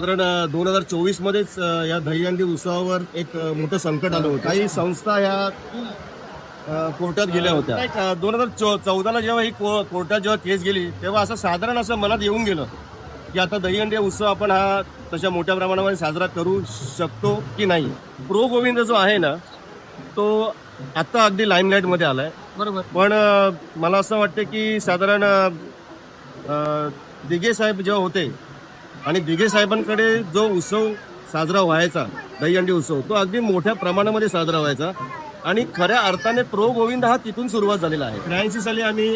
साधारण दोन हजार चोवीस मध्येच या दहीहंडी उत्सवावर एक मोठं संकट आलं होतं. काही संस्था या कोर्टात गेल्या होत्या. दोन हजार चौदाला जेव्हा ही को- कोर्टात जेव्हा केस गेली तेव्हा असं साधारण असं मनात येऊन गेलं की आता दहीहंडी उत्सव आपण हा तशा मोठ्या प्रमाणामध्ये साजरा करू शकतो की नाही. प्रो गोविंद जो आहे ना तो आता अगदी लाईमलाईटमध्ये आलाय. बरोबर. पण मला असं वाटतं की साधारण दिघे साहेब जेव्हा होते आणि दिघे साहेबांकडे जो उत्सव साजरा व्हायचा दहीहंडी उत्सव तो अगदी मोठ्या प्रमाणामध्ये साजरा व्हायचा. आणि खऱ्या अर्थाने प्रो गोविंद हा तिथून सुरुवात झालेला आहे. त्र्याऐंशी साली आम्ही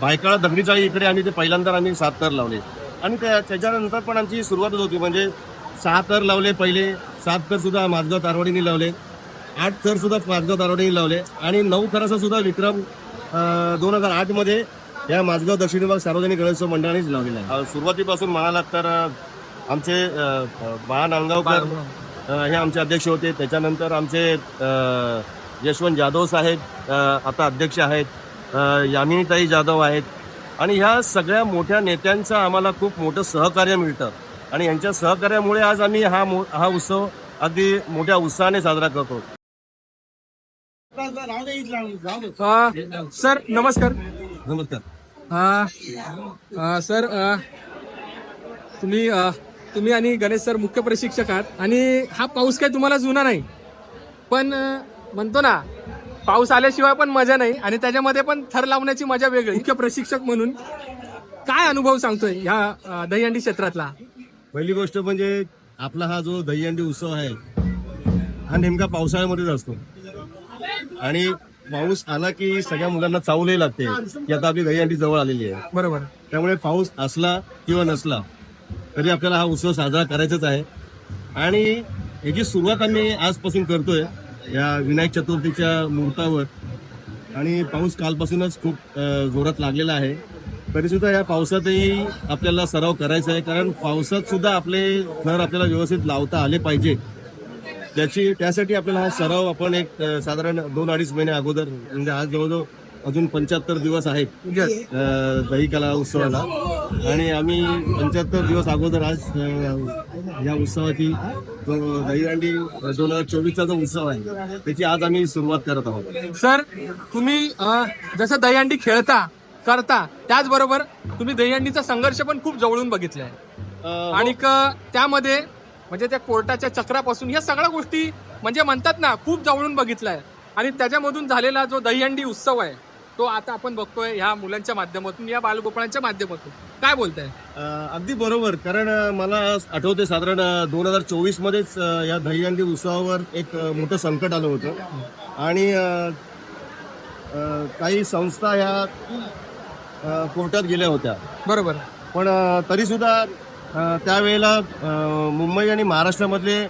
बायकाळा दगडीचाळी इकडे आम्ही ते पहिल्यांदा आम्ही सात तर लावले. आणि त्या- त्याच्यानंतर पण आमची सुरुवातच होती म्हणजे सहा तर लावले पहिले सात तर सुद्धा माझगाव तारवाडीने लावले आठ तर सुद्धा माझगाव तारवाडीने लावले आणि नऊ थराचा सुद्धा विक्रम दोन हजार आठमध्ये या माझगाव दक्षिण विभाग सार्वजनिक गणेशोत्सव मंडळानेच लावलेला आहे. सुरुवातीपासून म्हणालात तर अ, आमचे अ, बाळा नांदगावकर अ, हे आमचे अध्यक्ष होते. त्याच्यानंतर आमचे अ, यशवंत जाधव साहेब अ, आता अध्यक्ष आहेत. अ, यामिनीताई जाधव आहेत. आणि ह्या सगळ्या मोठ्या नेत्यांचं आम्हाला खूप मोठं सहकार्य मिळतं. आणि यांच्या सहकार्यामुळे आज आम्ही हा मो- हा उत्सव अगदी मोठ्या उत्साहाने साजरा करतो. अ, सर नमस्कार. नमस्कार. हां सर तुम्ही तुम्ही आणि गणेश सर मुख्य प्रशिक्षक आहात आणि हा पाऊस काय तुम्हाला जुना नाही. पण म्हणतो ना पाऊस आल्याशिवाय पण मजा नाही आणि त्याच्यामध्ये पण थर लावण्याची मजा वेगळी. मुख्य प्रशिक्षक म्हणून काय अनुभव सांगतोय ह्या दहीहंडी क्षेत्रातला? पहिली गोष्ट म्हणजे आपला हा जो दहीहंडी उत्सव आहे हा नेमका पावसाळ्यामध्येच असतो. आणि पाऊस आला की सगळ्या मुलांना चावलंही लागते. की आता आपली दहीहंडी जवळ आलेली आहे. बरोबर. त्यामुळे पाऊस असला किंवा नसला तरी आपल्याला हा उत्सव साजरा करायचाच आहे. आणि याची सुरुवात आम्ही आजपासून करतोय या विनायक चतुर्थीच्या मुहूर्तावर आणि पाऊस कालपासूनच खूप जोरात लागलेला आहे. तरी सुद्धा या पावसातही आपल्याला सराव करायचा आहे. कारण पावसात सुद्धा आपले थर आपल्याला व्यवस्थित लावता आले पाहिजे. त्याची त्यासाठी आपल्याला हा सराव आपण एक साधारण दोन अडीच महिने अगोदर म्हणजे आज जवळजवळ अजून पंच्याहत्तर दिवस आहेत दही कला उत्सवाला. आणि आम्ही पंच्याहत्तर दिवस अगोदर आज या उत्सवाची जो दहीहंडी दोन हजार चोवीसचा जो उत्सव आहे त्याची आज आम्ही सुरुवात करत आहोत. सर तुम्ही जसं दहीहंडी खेळता करता त्याचबरोबर तुम्ही दहीहंडीचा संघर्ष पण खूप जवळून बघितलाय. आणि क- त्यामध्ये म्हणजे त्या कोर्टाच्या चक्रापासून या सगळ्या गोष्टी म्हणजे म्हणतात ना खूप जवळून बघितलाय. आणि त्याच्यामधून झालेला जो दहीहंडी उत्सव आहे तो आता आपण बघतोय ह्या मुलांच्या माध्यमातून या बालगोपाळांच्या माध्यमातून. काय बोलताय? अगदी बरोबर. कारण मला आठवते साधारण दोन हजार चोवीस मध्येच या दहीहंडी उत्सवावर एक मोठं संकट आलं होतं. आणि काही संस्था या अ, कोर्टात गेल्या होत्या. बरोबर. पण तरी सुद्धा त्यावेळेला मुंबई आणि महाराष्ट्रामधले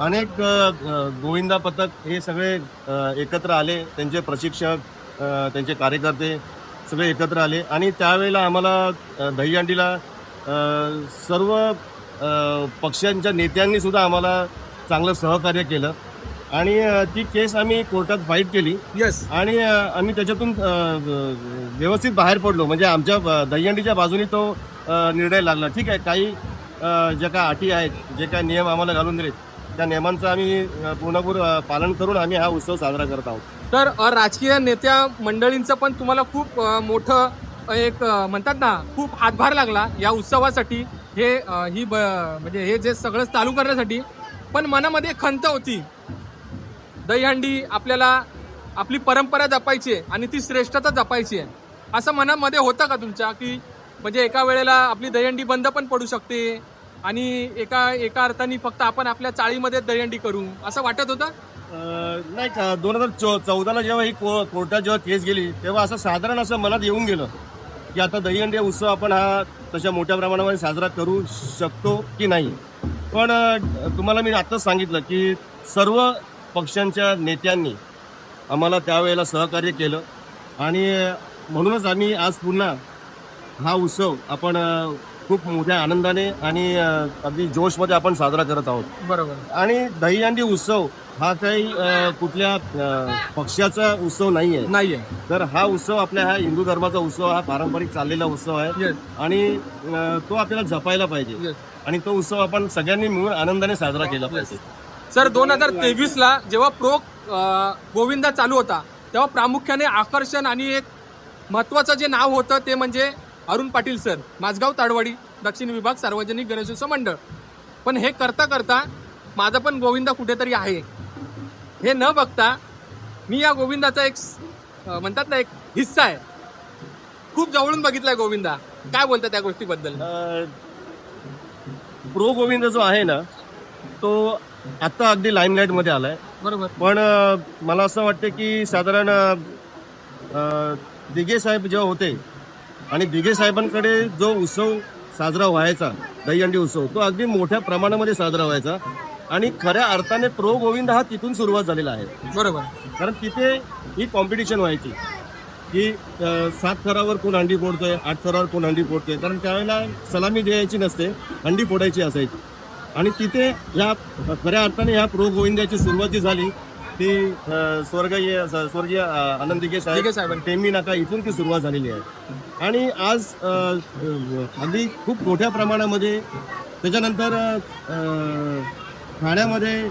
अनेक गोविंदा पथक हे सगळे एकत्र आले. त्यांचे प्रशिक्षक त्यांचे कार्यकर्ते सगळे एकत्र आले. आणि त्यावेळेला आम्हाला दहीहंडीला सर्व पक्षांच्या नेत्यांनी सुद्धा आम्हाला चांगलं सहकार्य केलं. आणि ती केस आम्ही कोर्टात फाईट केली. येस आणि अ, आम्ही त्याच्यातून व्यवस्थित बाहेर पडलो. म्हणजे आमच्या दहीहंडीच्या बाजूनी तो निर्णय लागला. ठीक आहे. काही ज्या काय अटी आहेत जे काय नियम आम्हाला घालून दिलेत त्या नियमांचं आम्ही पूर्णपूर पालन करून आम्ही हा उत्सव साजरा करत आहोत. तर राजकीय नेत्या मंडळींचं पण तुम्हाला खूप मोठं एक म्हणतात ना खूप हातभार लागला या उत्सवासाठी. हे ही ब- म्हणजे हे जे सगळं चालू करण्यासाठी. पण मनामध्ये खंत होती. दहीहंडी आपल्याला आपली परंपरा जपायची आहे आणि ती श्रेष्ठता जपायची आहे. असं मनामध्ये होतं का तुमच्या की म्हणजे एका वेळेला आपली दहीहंडी बंद पण पडू शकते? आणि एका एका अर्थाने फक्त आपण आपल्या चाळीमध्ये दहीहंडी करू. असं वाटत होतं? नाही का दोन हजार चौदाला जेव्हा ही को- कोर्टात जेव्हा केस गेली तेव्हा असं साधारण असं मनात येऊन गेलं की आता दहीहंडी उत्सव आपण हा तशा मोठ्या प्रमाणामध्ये साजरा करू शकतो की नाही. पण तुम्हाला मी आत्ताच सांगितलं की सर्व पक्षांच्या नेत्यांनी आम्हाला त्यावेळेला सहकार्य केलं आणि म्हणूनच आम्ही आज पुन्हा हा उत्सव आपण खूप मोठ्या आनंदाने आणि अ, अगदी जोशमध्ये आपण साजरा करत आहोत. बरोबर. आणि दहीहंडी उत्सव हा काही अ, कुठल्या अ, पक्षाचा उत्सव नाहीये. नाहीये. तर हा उत्सव आपल्या हा हिंदू धर्माचा उत्सव हा पारंपरिक चाललेला उत्सव आहे. आणि अ, तो आपल्याला जपायला पाहिजे. आणि तो उत्सव आपण सगळ्यांनी मिळून आनंदाने साजरा केला पाहिजे. सर दोन हजार तेवीस ला जेव्हा प्रो गोविंदा चालू होता तेव्हा प्रामुख्याने आकर्षण आणि एक महत्वाचं जे नाव होतं ते म्हणजे अरुण पाटील सर माझगाव ताडवाडी दक्षिण विभाग सार्वजनिक गणेशोत्सव मंडळ. पण हे करता करता माझा पण गोविंदा कुठेतरी आहे. हे न बघता मी या गोविंदाचा एक म्हणतात ना एक हिस्सा आहे. खूप जवळून बघितलाय गोविंदा. काय बोलता त्या गोष्टीबद्दल? प्रो गोविंद जो आहे ना तो आता अगदी लाईमलाईटमध्ये आलाय. बरोबर. पण मला असं वाटतं की साधारण दिघे साहेब जेव्हा होते आणि दिघे साहेबांकडे जो उत्सव साजरा व्हायचा दहीहंडी उत्सव तो अगदी मोठ्या प्रमाणामध्ये साजरा व्हायचा. आणि खऱ्या अर्थाने प्रो गोविंद हा तिथून सुरुवात झालेला आहे. बरोबर. कारण तिथे ही कॉम्पिटिशन व्हायची की सात थरावर कोण हंडी फोडतोय आठ थरावर कोण हंडी फोडतोय. कारण त्यावेळेला सलामी द्यायची नसते हंडी फोडायची असायची. आणि तिथे या खऱ्या अर्थाने ह्या प्रो गोविंदाची सुरुवात जी झाली ती स्वर्गीय स्वर्गीय अं, आनंद दिघे दिघे साहेब. टेंबी नाका इथून ती सुरुवात झालेली आहे. आणि आज हल्ली अगदी खूप मोठ्या प्रमाणामध्ये त्याच्यानंतर ठाण्यामध्ये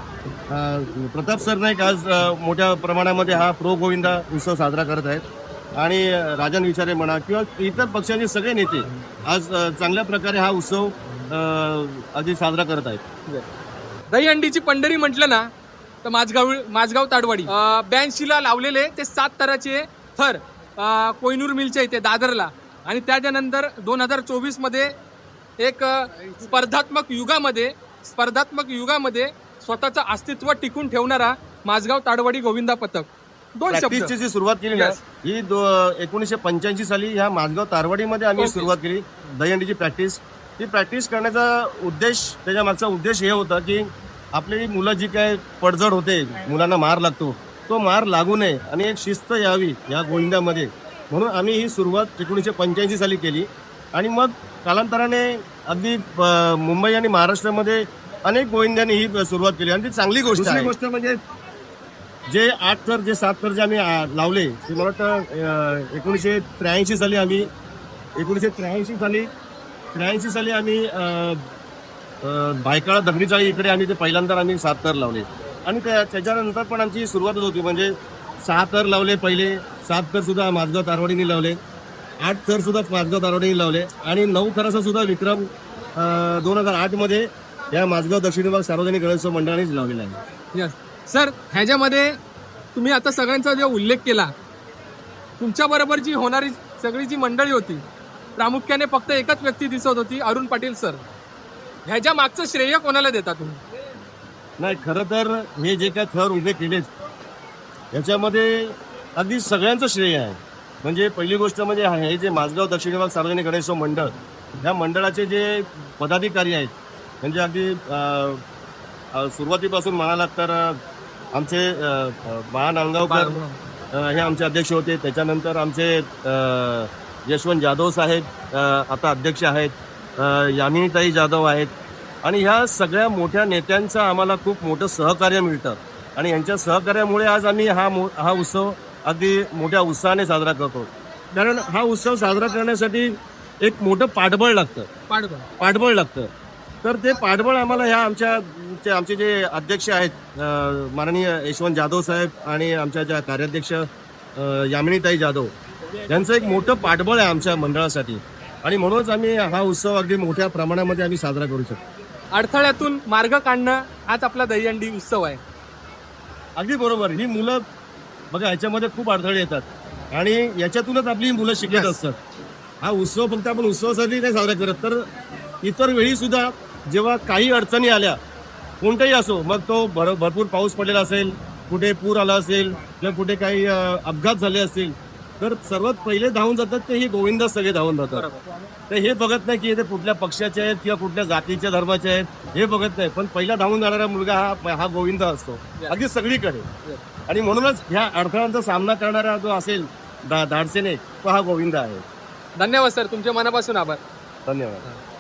प्रताप सरनाईक आज मोठ्या प्रमाणामध्ये हा प्रो गोविंदा उत्सव साजरा करत आहेत. आणि राजन विचारे म्हणा किंवा इतर पक्षाचे सगळे नेते आज चांगल्या प्रकारे हा उत्सव आधी अगदी साजरा करत आहेत. दहीहंडीची पंढरी म्हटलं ना तर माझगाव माझगाव ताडवाडी. ब्याऐंशीला लावलेले ते सात तराचे थर कोयनूर मिलच्या इथे दादरला. आणि त्याच्यानंतर दोन हजार चोवीसमध्ये एक स्पर्धात्मक युगामध्ये स्पर्धात्मक युगामध्ये स्वतःचं अस्तित्व टिकून ठेवणारा माझगाव ताडवाडी गोविंदा पथक दोन जी सुरुवात केली ना. ही एकोणीसशे पंच्याऐंशी साली ह्या माझगाव तारवाडीमध्ये आम्ही. सुरुवात केली दहीहंडीची प्रॅक्टिस ती प्रॅक्टिस करण्याचा उद्देश त्याच्या मागचा उद्देश हे होता की आपली मुलं जी काय पडझड होते मुलांना मार लागतो तो मार लागू नये आणि एक शिस्त यावी या गोविंद्यामध्ये म्हणून आम्ही ही सुरुवात एकोणीसशे पंच्याऐंशी साली केली. आणि मग कालांतराने अगदी मुंबई आणि महाराष्ट्रामध्ये अनेक गोविंद्यांनी ही सुरुवात केली. आणि ती चांगली गोष्ट आहे. गोष्ट म्हणजे जे आठ थर जे सात थर जे आम्ही लावले ते मला वाटतं एकोणीसशे त्र्याऐंशी साली आम्ही एकोणीसशे त्र्याऐंशी साली त्र्याऐंशी साली आम्ही अं, अं, भायखळा दगडी चाळी इकडे आम्ही ते पहिल्यांदा आम्ही सात थर लावले. आणि त्या- त्याच्यानंतर पण आमची सुरुवातच होती. म्हणजे सहा थर लावले पहिले सात थर सुद्धा माझगाव तारवाडीने लावले. आठ थर सुद्धा माझगाव तारवाडीने लावले. आणि नऊ थराचा सुद्धा विक्रम दोन हजार आठमध्ये या माझगाव दक्षिण विभाग सार्वजनिक गणेशोत्सव मंडळानेच लावलेला आहे. Yes. सर ह्याच्यामध्ये तुम्ही आता सगळ्यांचा जो उल्लेख केला तुमच्या बरोबर जी होणारी सगळी जी मंडळी होती प्रामुख्याने फक्त एकच व्यक्ती दिसत होती अरुण पाटील सर. ह्याच्या मागचं श्रेय कोणाला देता तुम्ही? नाही खरं तर हे जे काय थर उभे केलेत याच्यामध्ये अगदी सगळ्यांचं श्रेय आहे. म्हणजे पहिली गोष्ट म्हणजे हे जे माझगाव दक्षिण विभाग सार्वजनिक गणेशोत्सव मंडळ या मंडळाचे जे पदाधिकारी आहेत म्हणजे अगदी सुरुवातीपासून म्हणालात तर आमचे बाळा नांदगावकर हे आमचे अध्यक्ष होते. त्याच्यानंतर आमचे यशवंत जाधव साहेब आता अध्यक्ष आहेत. यामिनीताई जाधव आहेत. आणि ह्या सगळ्या मोठ्या नेत्यांचं आम्हाला खूप मोठं सहकार्य मिळतं. आणि यांच्या सहकार्यामुळे आज आम्ही हा मो हा उत्सव अगदी मोठ्या उत्साहाने साजरा करतो. कारण हा उत्सव साजरा करण्यासाठी एक मोठं पाठबळ लागतं. पाडबळ पाठबळ लागतं. तर ते पाठबळ आम्हाला ह्या आमच्या आमचे जे अध्यक्ष आहेत माननीय यशवंत जाधव साहेब आणि आमच्या ज्या कार्याध्यक्ष यामिनीताई जाधव यांचं एक मोठं पाठबळ आहे आमच्या मंडळासाठी. आणि म्हणूनच आम्ही हा उत्सव अगदी मोठ्या प्रमाणामध्ये आम्ही साजरा करू शकतो. अडथळ्यातून मार्ग काढणं हाच आपला दहीहंडी उत्सव आहे. अगदी बरोबर. ही मुलं बघा याच्यामध्ये खूप अडथळे येतात. आणि याच्यातूनच आपली मुलं शिकत असतात. हा उत्सव फक्त आपण उत्सवासाठी नाही साजरा करत तर इतर वेळी सुद्धा जेव्हा काही अडचणी आल्या कोणताही असो मग तो भर भरपूर पाऊस पडलेला असेल कुठे पूर आला असेल किंवा कुठे काही अपघात झाले असतील तर सर्वात पहिले धावून जातात ते ही गोविंदा सगळे धावून जातात. तर हे बघत नाही की ते कुठल्या पक्षाचे आहेत किंवा कुठल्या जातीच्या धर्माचे आहेत हे बघत नाही. पण पहिला धावून जाणारा मुलगा हा हा गोविंदा असतो. अगदी सगळीकडे. आणि म्हणूनच ह्या अडथळ्यांचा सामना करणारा जो असेल धाडसेने तो हा गोविंदा आहे. धन्यवाद सर. तुमच्या मनापासून आभार. धन्यवाद.